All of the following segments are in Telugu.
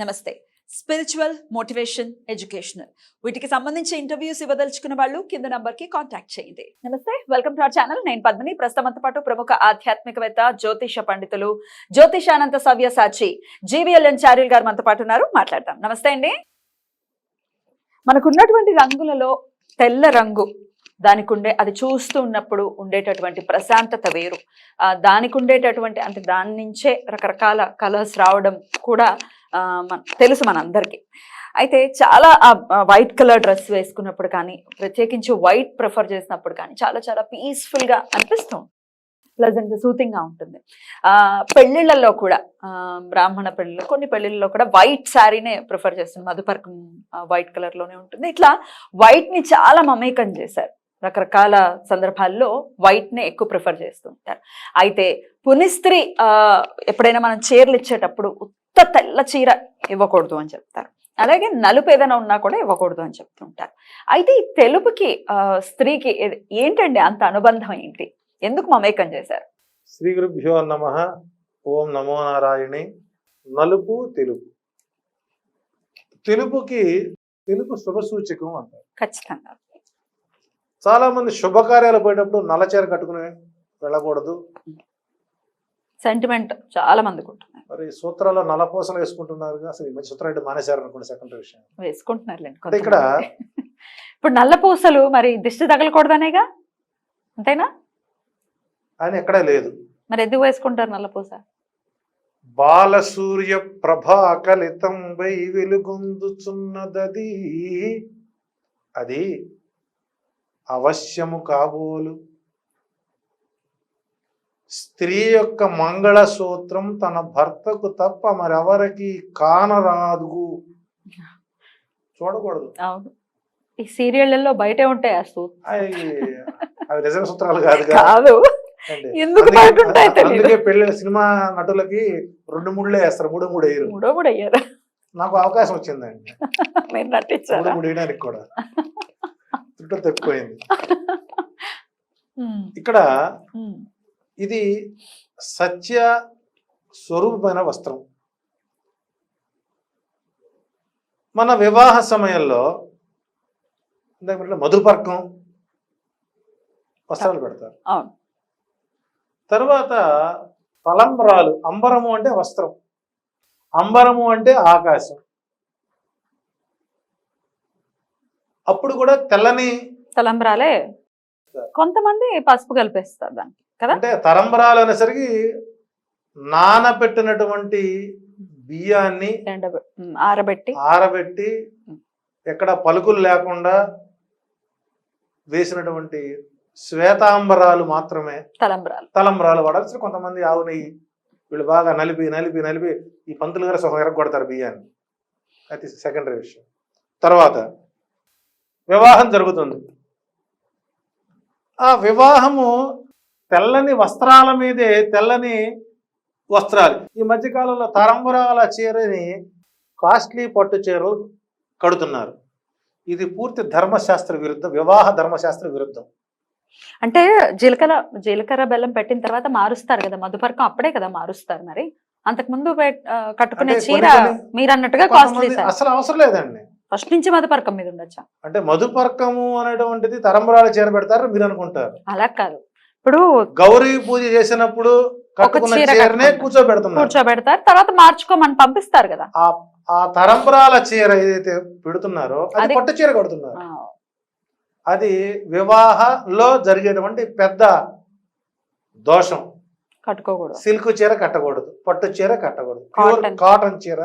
నమస్తే. స్పిరిచువల్ మోటివేషన్ ఎడ్యుకేషనల్ వీటికి సంబంధించి ఇంటర్వ్యూస్ ఇవ్వదలుచుకున్న వాళ్ళు కింద నంబర్కి కాంటాక్ట్ చేయండి. నమస్తే. వెల్కమ్ టు అవర్ ఛానల్ నేను పద్మిని. ప్రస్తుతంతో పాటు ప్రముఖ ఆధ్యాత్మికవేత్త జ్యోతిష పండితులు జ్యోతిషానంత సవ్య సాచి జీవీఎల్ఎన్ చార్యుల్ గారు మనతో పాటు ఉన్నారు. మాట్లాడతాం నమస్తే అండి. మనకున్నటువంటి రంగులలో తెల్ల రంగు దానికి ఉండే అది చూస్తూ ఉన్నప్పుడు ఉండేటటువంటి ప్రశాంతత వేరు. దానికి ఉండేటటువంటి అంటే దాని నుంచే రకరకాల కలర్స్ రావడం కూడా తెలుసు మనందరికీ. అయితే చాలా వైట్ కలర్ డ్రెస్ వేసుకున్నప్పుడు కానీ ప్రత్యేకించి వైట్ ప్రిఫర్ చేసినప్పుడు కానీ చాలా చాలా పీస్ఫుల్గా అనిపిస్తుంది ప్లజెంట్ సూతింగ్గా ఉంటుంది. ఆ పెళ్ళిళ్ళల్లో కూడా బ్రాహ్మణ పెళ్ళిళ్ళు కొన్ని పెళ్ళిళ్ళలో కూడా వైట్ శారీనే ప్రిఫర్ చేస్తుంది. మధుపర్కం వైట్ కలర్లోనే ఉంటుంది. ఇట్లా వైట్ని చాలా మమేకం చేశారు. రకరకాల సందర్భాల్లో వైట్నే ఎక్కువ ప్రిఫర్ చేస్తుంటారు అయితే పునిస్త్రీ ఆ, ఎప్పుడైనా మనం చీరలు ఇచ్చేటప్పుడు తెల్ల చీర ఇవ్వకూడదు అని చెప్తారు. అలాగే నలుపు ఏదైనా ఉన్నా కూడా ఇవ్వకూడదు అని చెప్తుంటారు. అయితే ఈ తెలుపుకి స్త్రీకి ఏంటండి అంత అనుబంధం ఏంటి? ఎందుకు మమేకం చేశారు? శ్రీ గురుభ్యో నమ. ఓం నమో నారాయణి. నలుపు తెలుపు. తెలుపుకి తెలుపు శుభ సూచకం అంటారు. ఖచ్చితంగా. చాలా మంది శుభకార్యాలు పోయేటప్పుడు నల్ల చీర కట్టుకుని వెళ్ళకూడదు. సెంటిమెంట్ చాలా మందికి ఉంటుంది మరి సూత్రాల్లో నల్ల పూసలు వేసుకుంటున్నారు అసలు ఈ సూత్రాలు అంటే మానేశారు అనుకోండి సెకండరీ విషయం. వేసుకుంటున్నారులేండి అంటే ఇక్కడ. ఇప్పుడు నల్ల పూసలు మరి దిష్టి తగలకూడదనేగా? అంతేనా? ఆయన ఎక్కడా లేదు. మరి ఎందుకు వేసుకుంటారు నల్ల పూస బాలసూర్య ప్రభాకలితం వై వెలుగొందుచున్నదది. అది అవశ్యము కాబోలు. స్త్రీ యొక్క మంగళ సూత్రం తన భర్తకు తప్ప మరెవరికి కానరాదు చూడకూడదు. అవును. ఈ సీరియళ్ళలో బయటే ఉంటాయి ఆ అవి సూత్రాలు కాదు కదా. ఎందుకు అందుకే- సినిమా నటులకి రెండు మూడులే వేస్తారు మూడు మూడు వేయరు. మూడో కూడా అయ్యారు నాకు అవకాశం వచ్చిందండి. మూడు మూడు వేయడానికి కూడా. చుట్టూ తప్పిపోయింది ఇక్కడ ఇది సత్య స్వరూపమైన వస్త్రం. మన వివాహ సమయంలో మధుపర్కం వస్త్రాలు పెడతారు. అవును. తర్వాత తలంబరాలు అంబరము అంటే వస్త్రం. అంబరము అంటే ఆకాశం. అప్పుడు కూడా తెల్లని తలంబ్రాలే. కొంతమంది పసుపు కలిపేస్తారు దానికి. కదా? అంటే తలంబరాలు అనేసరికి నానబెట్టినటువంటి బియ్యాన్ని ఆరబెట్టి ఆరబెట్టి ఎక్కడ పలుకులు లేకుండా వేసినటువంటి శ్వేతాంబరాలు మాత్రమే తలంబ్రాలు. తలంబరాలు వాడాల్సి కొంతమంది ఆవు నెయ్యి వీళ్ళు బాగా నలిపి నలిపి నలిపి ఈ పంతులు గారు సగం ఎరగొడతారు బియ్యాన్ని. అది సెకండరీ విషయం. తర్వాత వివాహం జరుగుతుంది. ఆ వివాహము తెల్లని వస్త్రాల మీదే తెల్లని వస్త్రాలు. ఈ మధ్యకాలంలో తరంబరాల చీరని కాస్ట్లీ పట్టు చీరలు కడుతున్నారు. ఇది పూర్తి ధర్మశాస్త్ర విరుద్ధం వివాహ ధర్మశాస్త్ర విరుద్ధం. అంటే జీలకర్ర జీలకర్ర బెల్లం పెట్టిన తర్వాత మారుస్తారు కదా మధుపర్కం అప్పుడే కదా మారుస్తారు మరి? అంతకు ముందు పెట్- ఆ, కట్టుకునే చీర మీరు అన్నట్టుగా కాస్ట్లీ అసలు అవసరం లేదండి. ఫస్ట్ నుంచి మధుపర్కం మీద ఉండొచ్చా? అంటే మధుపర్కము అనేటువంటిది తరంబరాల చీర పెడతారు మీరు అనుకుంటారు. అలా కాదు. ఇప్పుడు గౌరీ పూజ చేసినప్పుడు కట్టుకున్న చీర చీరనే కట్టుకుంటారు. కూర్చోబెడుతున్నారు. కూర్చోబెడతారు. తర్వాత మార్చుకోమని పంపిస్తారు కదా. ఆ ఆ తరంబరాల చీర ఏదైతే పెడుతున్నారో అది పట్టు చీర కడుతున్నారు. అది వివాహలో జరిగేటువంటి పెద్ద దోషం. కట్టుకోకూడదు. సిల్క్ చీర కట్టకూడదు. పట్టు చీర కట్టకూడదు. కాటన్. చీర.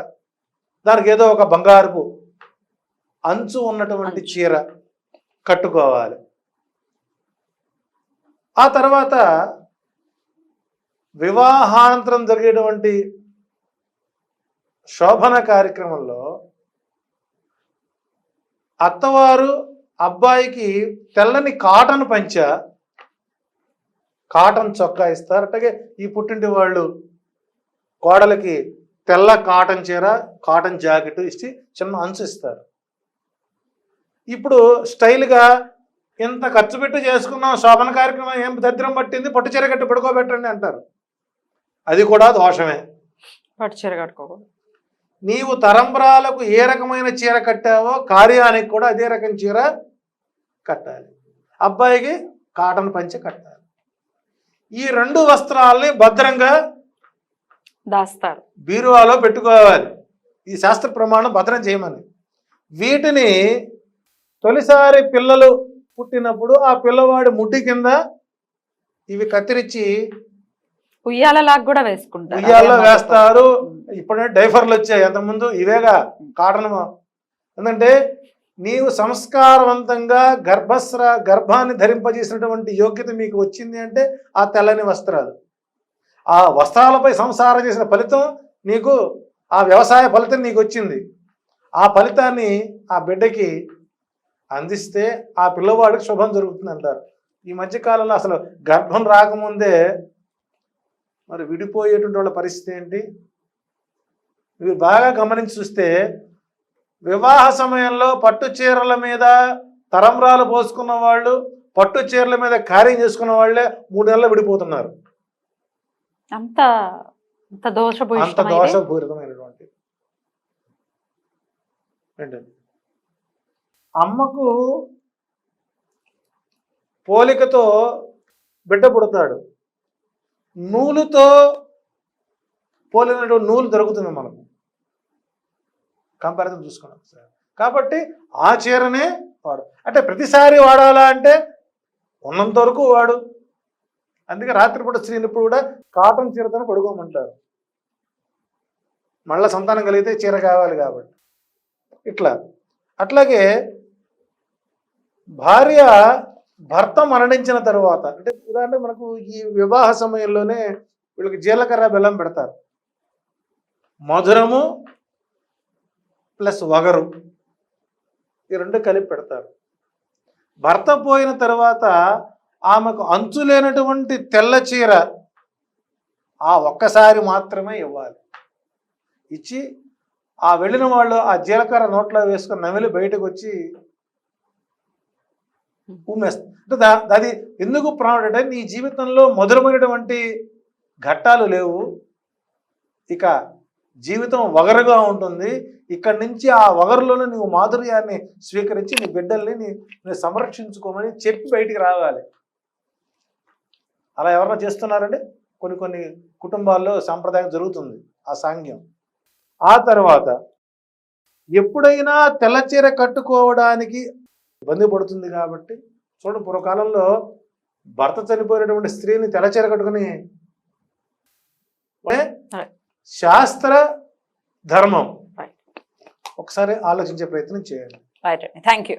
దానికి ఏదో ఒక బంగారుపు అంచు ఉన్నటువంటి. చీర కట్టుకోవాలి. ఆ తర్వాత వివాహానంతరం జరిగేటువంటి శోభన కార్యక్రమంలో అత్తవారు అబ్బాయికి తెల్లని కాటన్ పంచ కాటన్ చొక్కా ఇస్తారు. అట్లాగే ఈ పుట్టింటి వాళ్ళు కోడలకి తెల్ల కాటన్ చీర కాటన్ జాకెట్ ఇచ్చి చిన్న అంచు ఇస్తారు. ఇప్పుడు స్టైల్గా ఇంత ఖర్చు పెట్టి చేసుకున్నాం శోభన కార్యక్రమం ఏం దరిద్రం పట్టింది పట్టు చీర కట్టి పడుకోబెట్టండి అంటారు. అది కూడా దోషమే. పట్టు చీర కట్టుకోకూడదు. నీవు తరంబరాలకు ఏ రకమైన చీర కట్టావో కార్యానికి కూడా అదే రకం చీర కట్టాలి. అబ్బాయికి కాటన్ పంచె కట్టాలి. ఈ రెండు వస్త్రాలని భద్రంగా దాస్తారు. బీరువాలో పెట్టుకోవాలి. ఈ శాస్త్ర ప్రమాణం భద్రం చేయమని. వీటిని తొలిసారి పిల్లలు పుట్టినప్పుడు ఆ పిల్లవాడి ముడ్డి కింద ఇవి కత్తిరించి ఉయ్యాలలాగా కూడా వేసుకుంటారు. ఉయ్యాల్లో వేస్తారు. ఇప్పుడే డైఫర్లు వచ్చాయి. అంతకుముందు ఇవేగా కాటన్ ఎందుకంటే నీవు సంస్కారవంతంగా గర్భస్ర గర్భాన్ని ధరింపజేసినటువంటి యోగ్యత మీకు వచ్చింది అంటే ఆ తెల్లని వస్త్రాలు. ఆ వస్త్రాలపై సంసారం చేసిన ఫలితం నీకు ఆ వ్యవసాయ ఫలితం నీకు వచ్చింది. ఆ ఫలితాన్ని ఆ బిడ్డకి అందిస్తే ఆ పిల్లవాడికి శుభం జరుగుతుంది అంటారు. ఈ మధ్య కాలంలో అసలు గర్భం రాకముందే మరి విడిపోయేటువంటి వాళ్ళ పరిస్థితి ఏంటి? మీరు బాగా గమనించి చూస్తే వివాహ సమయంలో పట్టు చీరల మీద తరంరాలు పోసుకున్న వాళ్ళు పట్టు చీరల మీద కార్యం చేసుకున్న వాళ్ళే మూడు నెలలు విడిపోతున్నారు. అంత దోషపూరితమైనటువంటి ఏంటండి అమ్మకు పోలికతో బిడ్డ పుడతాడు. నూలుతో పోలినటువంటి నూలు దొరుకుతుంది మనకు. కంపారిజన్ చూసుకున్నాం సార్ కాబట్టి ఆ చీరనే వాడు. అంటే ప్రతిసారి వాడాలా అంటే ఉన్నంత వరకు వాడు. అందుకే రాత్రిపూట స్త్రీని కూడా కాటన్ చీరతో పడుకోమంటారు. మళ్ళీ సంతానం కలిగితే చీర కావాలి కాబట్టి. ఇట్లా. అట్లాగే భార్య భర్త మరణించిన తర్వాత అంటే ఉదాహరణ మనకు ఈ వివాహ సమయంలోనే వీళ్ళకి జీలకర్ర బెల్లం పెడతారు. మధురము ప్లస్ వగరు ఈ రెండు కలిపి పెడతారు. భర్త పోయిన తర్వాత ఆమెకు అంచు లేనటువంటి తెల్ల చీర ఆ ఒక్కసారి మాత్రమే ఇవ్వాలి. ఇచ్చి ఆ వెళ్ళిన వాళ్ళు ఆ జీలకర్ర నోట్లో వేసుకుని నమిలి బయటకు వచ్చి ఉమ్మేస్తుంది అంటే దా అది ఎందుకు ప్రాణం అంటే నీ జీవితంలో మధురమైనటువంటి ఘట్టాలు లేవు. ఇక జీవితం వగరుగా ఉంటుంది. ఇక్కడి నుంచి ఆ వగరులోనే నువ్వు మాధుర్యాన్ని స్వీకరించి నీ బిడ్డల్ని నీ సంరక్షించుకోమని చెప్పి బయటికి రావాలి. అలా ఎవరైనా చేస్తున్నారండి? కొన్ని కొన్ని కుటుంబాల్లో సాంప్రదాయం జరుగుతుంది ఆ సాంగ్యం ఆ తర్వాత ఎప్పుడైనా తెల్లచీర కట్టుకోవడానికి ఇబ్బంది పడుతుంది కాబట్టి చూడండి పూర్వకాలంలో భర్త చనిపోయినటువంటి స్త్రీని తెల్లచీర కట్టుకుని శాస్త్ర ధర్మం. ఒకసారి ఆలోచించే ప్రయత్నం చేయండి. Thank you